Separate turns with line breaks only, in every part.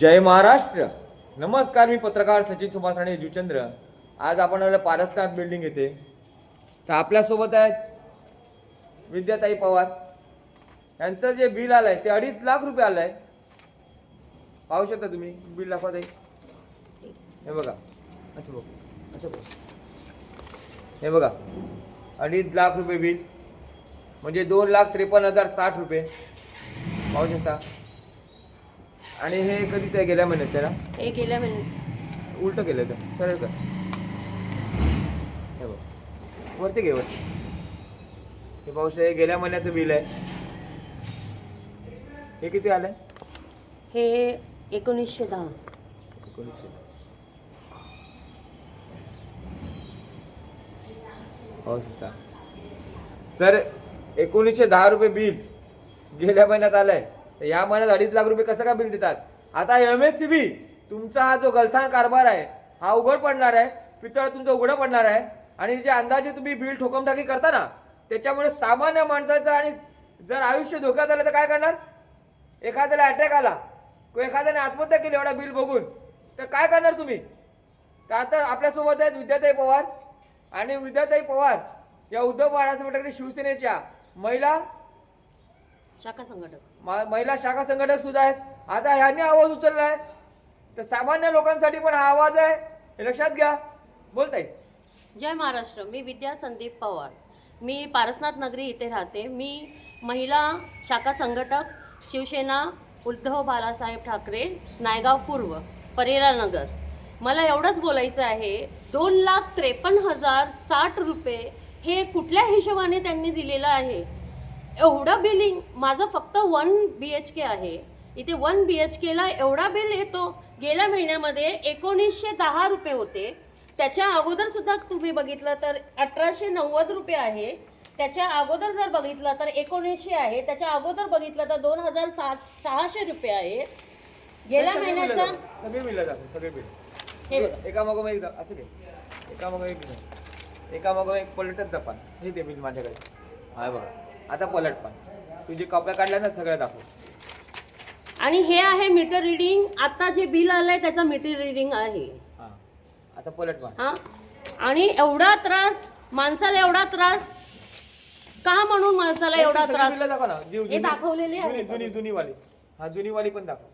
जय महाराष्ट्र. नमस्कार मी पत्रकार सचिन सुभाष आणि जुचंद्र. आज आपण आलो पारसनाथ बिल्डिंग येथे. तर आपल्यासोबत आहेत विद्याताई पवार. यांचं जे बिल आलं आहे ते अडीच लाख रुपये आलं आहे पाहू शकता तुम्ही बिल दाखवा ताई. हे बघा. अच्छा बघ. अच्छा बघ. हे बघा. अडीच लाख रुपये बिल म्हणजे दोन लाख त्रेपन्न हजार साठ रुपये. पाहू शकता. आणि हे कधीच आहे गेल्या महिन्याचं आहे ना
हे गेल्या महिन्याचं
उलट केलं होतं. सरळ कर. हे बघ. वरती घे वरती. हे पाहू शकता हे गेल्या महिन्याचं बिल आहे. हे किती आलंय?
हे एकोणीसशे दहा.
एकोणीसशे पाहू शकता. तर एकोणीसशे दहा रुपये बिल गेल्या महिन्यात आलंय. तर या महिन्यात अडीच लाख रुपये कसं काय बिल देतात? आता एम एस सी बी तुमचा हा जो गलथान कारभार आहे हा उघड पडणार आहे पितळ तुमचं उघडं पडणार आहे आणि जे अंदाजे तुम्ही बिल ठोकमठाकी करता ना त्याच्यामुळे सामान्य माणसाचं आणि जर आयुष्य धोक्यात आलं तर काय करणार? एखाद्याला अटॅक आला किंवा एखाद्याने आत्महत्या केली एवढा बिल बघून तर काय करणार तुम्ही? तर आता आपल्यासोबत आहेत विद्याताई पवार आणि विद्याताई पवार या उद्धव बाळासाहेब ठाकरे शिवसेनेच्या महिला
शाखा संघटक.
महिला शाखा संघटक सुद्धा आहेत. आता ह्यांनी आवाज उचलला आहे तर सामान्य लोकांसाठी पण हा आवाज आहे. हे लक्षात घ्या. बोलताय
जय महाराष्ट्र. मी विद्या संदीप पवार. मी पारसनाथ नगरी इथे राहते. मी महिला शाखा संघटक शिवसेना उद्धव बाळासाहेब ठाकरे नायगाव पूर्व परेरा नगर. मला एवढंच बोलायचं आहे दोन लाख त्रेपन्न हजार साठ रुपये हे कुठल्या हिशोबाने त्यांनी दिलेलं आहे? एवढं बिलिंग माझं फक्त वन बी एच के आहे. इथे वन बी एच केला एवढा बिल येतो. गेल्या महिन्यामध्ये एकोणीसशे दहा रुपये होते. त्याच्या अगोदर सुद्धा तुम्ही बघितलं तर अठराशे नव्वद रुपये आहे. त्याच्या अगोदर जर बघितलं तर एकोणीसशे आहे. त्याच्या अगोदर बघितलं तर दोन हजार सात सहाशे रुपये आहे. गेल्या महिन्याचा
सगळे बिल सगळे बिल
हे
एका मागोमाग दाखव. असं घे एका मागोमाग एक. एका मागोमाग एक पलटत दाखवा हे ते बिल माझ्याकडे. हा बघा. आता पलट पान तुझी कॉप्या काढल्या ना सगळ्या दाखव.
आणि हे आहे मीटर रिडिंग आता जे बिल आलंय त्याचा मीटर रिडिंग आहे.
हा. आता पलट पान
हा. आणि एवढा त्रास माणसाला एवढा त्रास का म्हणून माणसाला एवढा
सगळी
त्रास?
दाखव ना.
हे दाखवलेली
जुनी
आहेत
जुनी जुनी वाली हा जुनी वाली पण दाखव.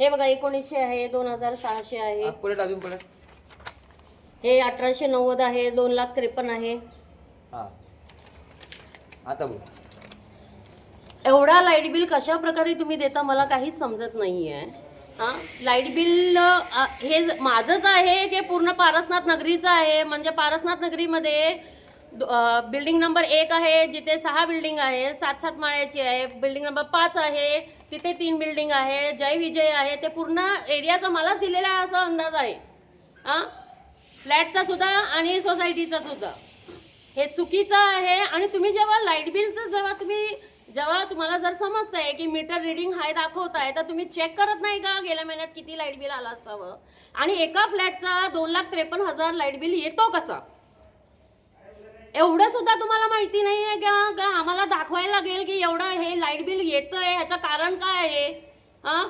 हे बघा एकोणीसशे आहे दोन हजार सहाशे आहे.
हा, पलट अजून पलट
हे अठराशे नव्वद आहे दोन लाख त्रेपन्न आहे.
हा. आता बोल
एवढा लाइट बिल कशा प्रकारे तुम्ही देता मला काहीच समजत नाही आहे हां? लाइट बिल हे ज- माझंच आहे की पूर्ण पारसनाथ नगरीचं आहे. म्हणजे पारसनाथ नगरीमध्ये बिल्डिंग नंबर एक आहे जिथे सहा बिल्डिंग आहे सात सात माळ्याची आहे बिल्डिंग नंबर पाच आहे तिथे तीन बिल्डिंग आहे जय विजय आहे ते पूर्ण एरियाचा मलाच दिलेला आहे असा अंदाज आहे. हां? फ्लॅटचा सुद्धा आणि सोसायटीचा सुद्धा. हे चुकीचं आहे आणि तुम्ही जेव्हा लाइट बिलचं जेव्हा तुम्ही जेव्हा तुम्हाला जर समजतंय की मीटर रिडिंग हाय दाखवताय तर तुम्ही चेक करत नाही का? गेल्या महिन्यात किती लाइट बिल आलं असावं? आणि एका फ्लॅटचा दोन लाख त्रेपन्न हजार लाइट बिल येतो कसा? एवढं सुद्धा तुम्हाला माहिती नाही आहे का? का आम्हाला दाखवायला लागेल की एवढं हे लाइट बिल येतंय? ह्याचं कारण काय आहे? हां?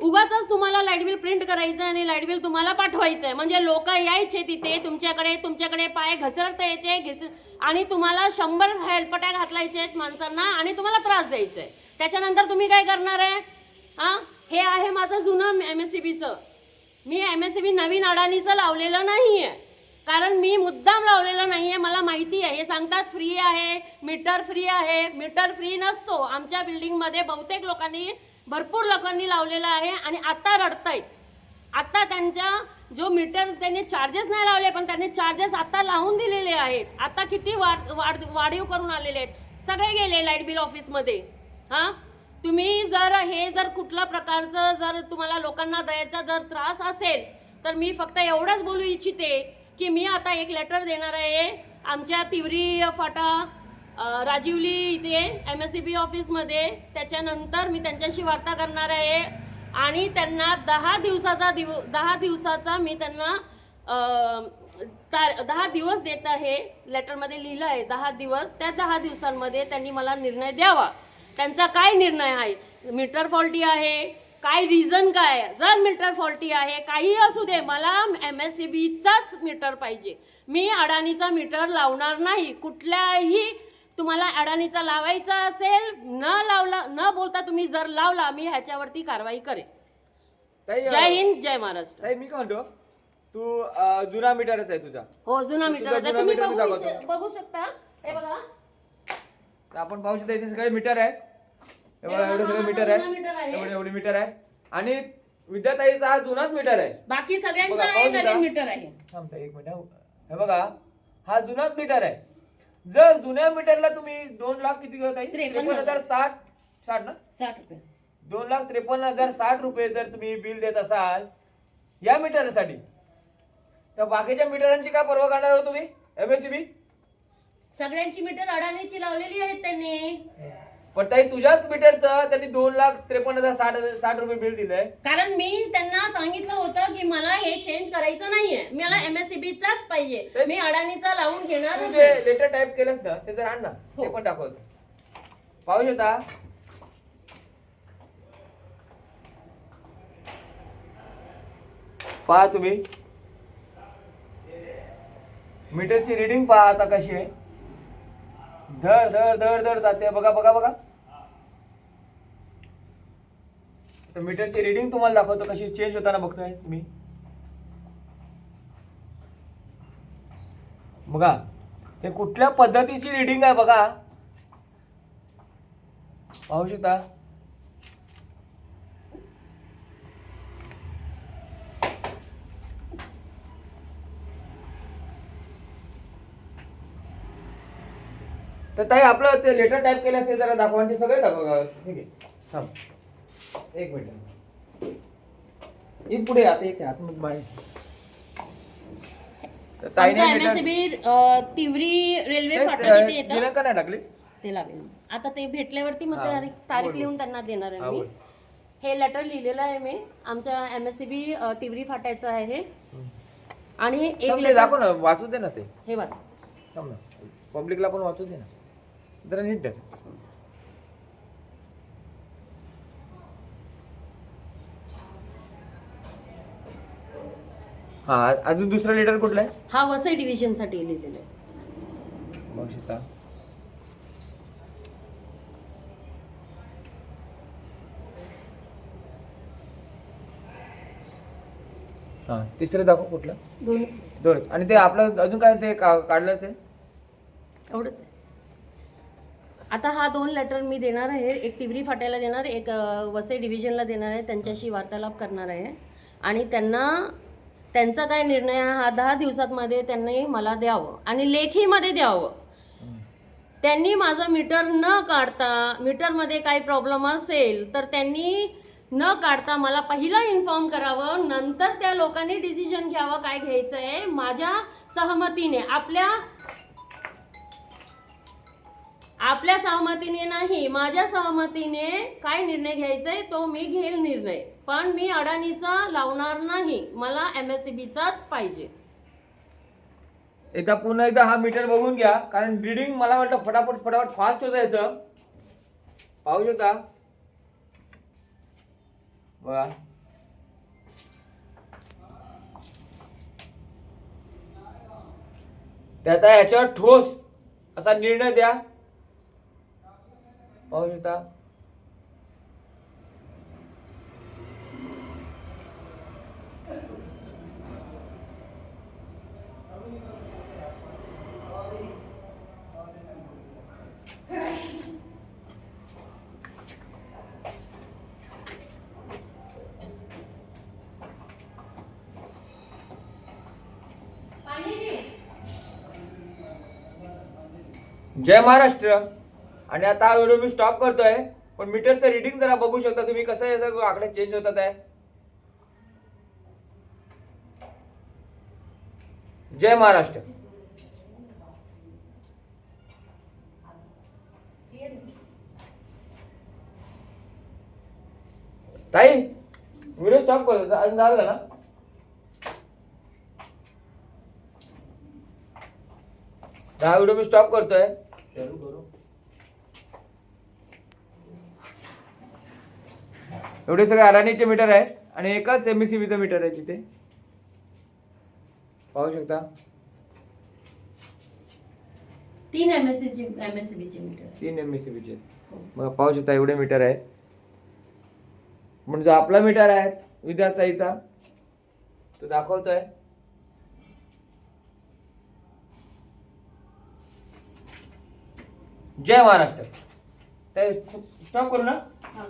उगाच तुम्हाला लाइट बिल प्रिंट करायचं आणि लाइट बिल तुम्हाला पाठवायचं आहे म्हणजे लोक यायचे तिथे तुमच्याकडे तुमच्याकडे पाय घसरता यायचे घिस आणि तुम्हाला शंभर हेलपट्या घातलायचे आहेत माणसांना आणि तुम्हाला त्रास द्यायचा आहे त्याच्यानंतर तुम्ही काय करणार आहे? हां? हे आहे माझं जुनं एम एस सी बीचं मी एम एस सी बी नवीन अडाणीचं लावलेलं नाही आहे कारण मी मुद्दाम लावलेलं नाही आहे मला माहिती आहे. हे सांगतात फ्री आहे मीटर फ्री आहे. मीटर फ्री नसतो. आमच्या बिल्डिंगमध्ये बहुतेक लोकांनी भरपूर लोकांनी लावलेला आहे आणि आता रडतायत. आता त्यांच्या जो मीटर त्यांनी चार्जेस नाही लावले पण त्यांनी चार्जेस आता लावून दिलेले आहेत. आता किती वाढ वाढ वाढीव करून आलेले आहेत. सगळे गेले लाइट बिल ऑफिसमध्ये हां? तुम्ही जर हे जर कुठल्या प्रकारचं जर तुम्हाला लोकांना द्यायचा जर त्रास असेल तर मी फक्त एवढंच बोलू इच्छिते की मी आता एक लेटर देणार आहे. आमच्या तिवरी फाटा राजीवली इथे एम एस सी बी ऑफिसमध्ये त्याच्यानंतर मी त्यांच्याशी वार्ता करणार आहे. आणि त्यांना दहा दिवसाचा दिव दहा दिवसाचा मी त्यांना तार दहा दिवस देत आहे. लेटरमध्ये लिहिलं आहे दहा दिवस. त्या दहा दिवसांमध्ये त्यांनी मला निर्णय द्यावा. त्यांचा काय निर्णय आहे? मीटर फॉल्टी आहे. काय रिझन काय आहे? जर मीटर फॉल्टी आहे काही असू दे मला एम एस सी बीचाच मीटर पाहिजे. मी अडाणीचा मीटर लावणार नाही. कुठल्याही तुम्हाला अडाणीचा लावायचा असेल न लावला न बोलता तुम्ही जर लावला मी ह्याच्यावरती कारवाई करेन.
ताई अ,
जय हिंद जय महाराष्ट्र.
ताई मी काय म्हणतो? तू अ, जुना मीटरच आहे तुझा.
हो जुना
तुझा
मीटर आहे.
जुना
तुम्ही
मीटर मी
बघू
दाखवतो.
श- बघू शकता. हे बघा.
तर आपण पाहू शकता इथे सगळे मीटर आहे हे बघा एवढे सगळे
हा
मीटर
जुना
आहे
मीटर आहे.
एवढे एवढे मीटर आहे आणि विद्याताईचा हा जुनाच मीटर आहे.
बाकी सगळ्यांचा
बघा,
आहे
पाहू शकता?
नवीन मीटर आहे.
थांबता एक मिनिट. हा. हे बघा हा जुनाच मीटर आहे. जर जुन्या मीटरला तुम्ही दोन लाख किती घेत आहे
त्रेपन्न
त्रेपन्न हजार साठ साठ ना?
साठ रुपये.
दोन लाख त्रेपन्न हजार साठ रुपये जर तुम्ही बिल देत असाल या मीटरसाठी तर बाकीच्या मीटरांची काय पर्वा करणार हो तुम्ही? एमएससीबी
सगळ्यांची मीटर अडाणीची लावलेली आहेत त्यांनी.
पण ताई तुझ्याच मीटरचं त्यांनी दोन लाख त्रेपन्न हजार साठ साठ रुपये बिल दिलंय.
कारण मी त्यांना सांगितलं होतं की मला हे चेंज करायचं नाहीये. मला एमएससीबी चाच पाहिजे. मी अडाणीचा लावून घेणार
तू जे लेटर टाईप केलंस ना ते जर आण ना.
हो.
ते पण दाखवतो. पाहू शकता? पहा तुम्ही. मीटरची रिडिंग पहा आता कशी आहे. धड धड धड धड जाते. बघा बघा बघा. तर मीटरची रिडिंग तुम्हाला दाखवतो कशी चेंज होताना बघताय तुम्ही बघा हे कुठल्या पद्धतीची रिडिंग आहे बघा. पाहू शकता? तर ताई आपलं ते लेटर टाईप केलं ते जरा दाखवा आणि ते सगळे दाखवा. ठीक आहे. थांब. एक मिनिट. एक पुढे आता एक आतमध्ये बाहेर. तर ताईने letter-
एमएससीबी तिवरी रेल्वे फाटा
ते-
तिथे येतं.
दिनांक नाही टाकलीस?
ते लावेल आता ते भेटल्यावरती मग
हा,
तारीख तारीख. लिहून त्यांना देणार
हा,
आहे मी. हे लेटर लिहिलेलं आहे मी. आमच्या एमएससीबी तिवरी फाट्याचं आहे. हे आणि एक
थांब ते
letter-
दाखव ना वाचू दे ना ते.
हे वाच.
थांब ना. पब्लिकला पण वाचू दे ना. जरा नीट दे हा अजून दुसरं लेटर कुठलं आहे?
हा वसई डिव्हिजनसाठी लिहिलेलं आहे.
बघू शकता हा तिसरं दाखव कुठलं?
दोनच.
दोनच. आणि ते आपलं अजून काय ते का- काढलं ते?
एवढंच आहे. आता हा दोन लेटर मी देणार आहे. एक तिवरी फाट्याला देणार एक वसई डिव्हिजनला देणार आहे. त्यांच्याशी वार्तालाप करणार आहे. आणि त्यांना त्यांचा काय निर्णय हा दहा दिवसातमध्ये त्यांनी मला द्यावं आणि लेखीमध्ये द्यावं. त्यांनी माझं मीटर न काढता मीटरमध्ये काही प्रॉब्लेम असेल तर त्यांनी न काढता मला पहिला इन्फॉर्म करावं. नंतर त्या लोकांनी डिसिजन घ्यावं काय घ्यायचं आहे माझ्या सहमतीने आपल्या आपल्या सहमतीने नाही माझ्या सहमतीने काय निर्णय घ्यायचा आहे तो मी घेईल निर्णय. पण मी अडाणीचा लावणार नाही. मला एम एस सी बीचाच पाहिजे.
एकदा पुन्हा एकदा हा मीटर बघून घ्या कारण रिडिंग मला वाटतं फटाफट फटाफट फास्ट होतं याचं पाहू शकता? बघा. त्याचा याच्यावर ठोस असा निर्णय द्या. पाहू शकता जय महाराष्ट्र. आणि आता हा व्हिडिओ मी स्टॉप करतोय. पण मीटरचं रिडिंग जरा बघू शकता तुम्ही कसं याचा आकडे चेंज होतात आहे. जय महाराष्ट्र. ताई व्हिडिओ स्टॉप करतो अजून झालं ना? हा व्हिडिओ मी स्टॉप करतोय. एवढे सगळे अडाणीचे मीटर आहे आणि एकच एम एस सी बीचं मीटर आहे तिथे. पाहू शकता.
तीन M S C M S C बीचे मीटर
तीन एम एस सी बीचे. मग पाहू शकता एवढे मीटर आहे म्हणजे आपला मीटर आहे विद्यार्थ्याचा तो दाखवतोय. जय महाराष्ट्र. स्टॉप करू ना?
हा.